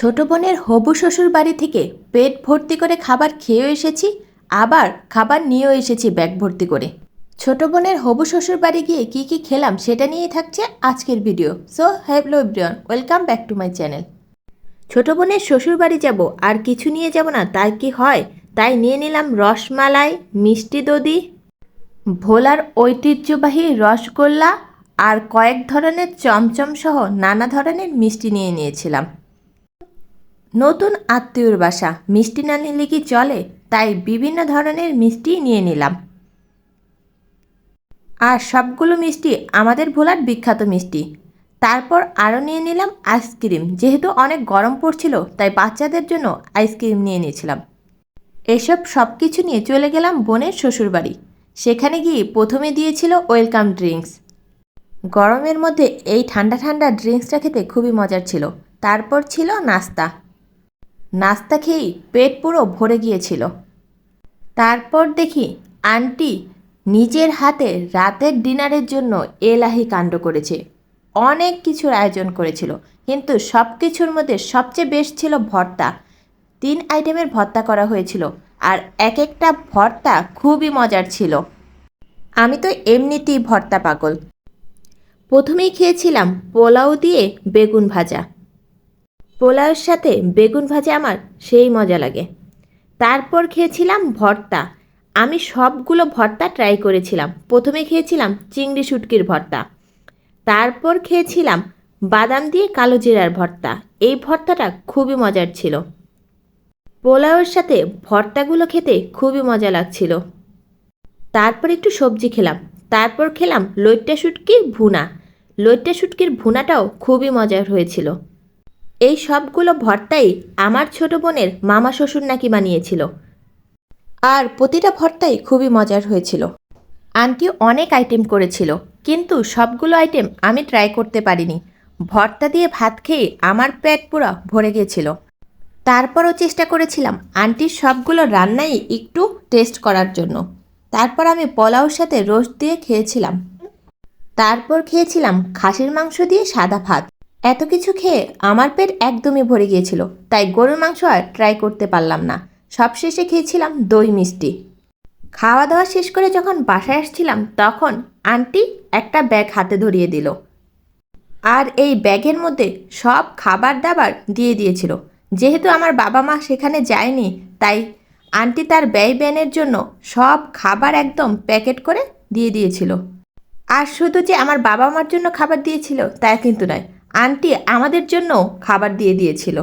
ছোট বোনের হবু শ্বশুর বাড়ি থেকে পেট ভর্তি করে খাবার খেয়েও এসেছি, আবার খাবার নিয়েও এসেছি ব্যাগ ভর্তি করে। ছোট বোনের হবু শ্বশুর বাড়ি গিয়ে কি কি খেলাম সেটা নিয়েই থাকছে আজকের video. So hello everyone, welcome back to my channel. ছোট বোনের শ্বশুর বাড়ি যাব, আর কিছু নিয়ে যাব না, তাই কি হয়? তাই নিয়ে নিলাম রসমালাই, মিষ্টি দদি ভোলার ঐতিহ্যবাহী রসগোল্লা, আর কয়েক ধরনের চমচম সহ নানা ধরনের মিষ্টি নিয়ে নিয়েছিলাম। নতুন আত্মীয়র বাসা। মিষ্টি না নিলে কি চলে? তাই বিভিন্ন ধরনের মিষ্টি নিয়ে নিলাম। আর সবগুলো মিষ্টি আমাদের ভোলার বিখ্যাত মিষ্টি। তারপর আরও নিয়ে নিলাম আইসক্রিম যেহেতু অনেক গরম পড়ছিল, তাই বাচ্চাদের জন্য আইসক্রিম নিয়ে নিয়েছিলাম। এসব সব কিছু নিয়ে চলে গেলাম বোনের শ্বশুরবাড়ি। সেখানে গিয়ে প্রথমে দিয়েছিল ওয়েলকাম ড্রিঙ্কস গরমের মধ্যে এই ঠান্ডা ঠান্ডা ড্রিঙ্কসটা খেতে খুবই মজার ছিল। তারপর ছিল নাস্তা। নাস্তা খেয়েই পেট পুরো ভরে গিয়েছিল। তারপর দেখি আন্টি নিজের হাতে রাতের ডিনারের জন্য এলাহি কাণ্ড করেছে। অনেক কিছুর আয়োজন করেছিল, কিন্তু সব কিছুর মধ্যে সবচেয়ে বেশ ছিল ভর্তা। তিন আইটেমের ভর্তা করা হয়েছিল, আর এক একটা ভর্তা খুবই মজার ছিল। আমি তো এমনিতেই ভর্তা পাগল। প্রথমেই খেয়েছিলাম পোলাও দিয়ে বেগুন ভাজা। পোলাওয়ের সাথে বেগুন ভাজা আমার সেই মজা লাগে। তারপর খেয়েছিলাম ভর্তা। আমি সবগুলো ভর্তা ট্রাই করেছিলাম। প্রথমে খেয়েছিলাম চিংড়ি শুটকির ভর্তা। তারপর খেয়েছিলাম বাদাম দিয়ে কালো জিরার ভর্তা। এই ভর্তাটা খুবই মজার ছিল। পোলাওয়ের সাথে ভর্তাগুলো খেতে খুবই মজা লাগছিল। তারপর একটু সবজি খেলাম। তারপর খেলাম লইট্টা শুটকির ভুনা। লইট্টা শুটকির ভুনাটাও খুবই মজার হয়েছিল। এই সবগুলো ভর্তাই আমার ছোট বোনের মামা শ্বশুর নাকি বানিয়েছিল। আর প্রতিটা ভর্তাই খুবই মজার হয়েছিল। আন্টি অনেক আইটেম করেছিল, কিন্তু সবগুলো আইটেম আমি ট্রাই করতে পারিনি। ভর্তা দিয়ে ভাত খেয়ে আমার পেট পুরো ভরে গিয়েছিল তারপরও চেষ্টা করেছিলাম আন্টির সবগুলো রান্নাই একটু টেস্ট করার জন্য। তারপর আমি পোলাওর সাথে রোস্ট দিয়ে খেয়েছিলাম। তারপর খেয়েছিলাম খাসির মাংস দিয়ে সাদা ভাত। এত কিছু খেয়ে আমার পেট একদমই ভরে গিয়েছিল, তাই গরুর মাংস আর ট্রাই করতে পারলাম না। সবশেষে খেয়েছিলাম দই মিষ্টি। খাওয়া দাওয়া শেষ করে যখন বাসায় আসছিলাম, তখন আন্টি একটা ব্যাগ হাতে ধরিয়ে দিল। আর এই ব্যাগের মধ্যে সব খাবার দাবার দিয়ে দিয়েছিল। যেহেতু আমার বাবা মা সেখানে যায়নি, তাই আন্টি তার ব্যয় ব্যানের জন্য সব খাবার একদম প্যাকেট করে দিয়ে দিয়েছিল। আর শুধু যে আমার বাবা মার জন্য খাবার দিয়েছিল, তা কিন্তু নয় আন্টি আমাদের জন্য খাবার দিয়ে দিয়েছিল।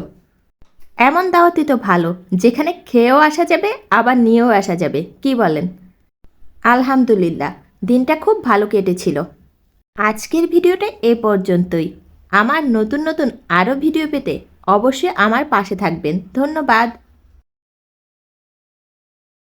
এমন দাওয়াতি তো ভালো, যেখানে খেয়েও আসা যাবে, আবার নিয়েও আসা যাবে, কি বলেন? আলহামদুলিল্লাহ, দিনটা খুব ভালো কেটেছিল। আজকের ভিডিওটা এ পর্যন্তই। আমার নতুন নতুন আরও ভিডিও পেতে অবশ্যই আমার পাশে থাকবেন। ধন্যবাদ।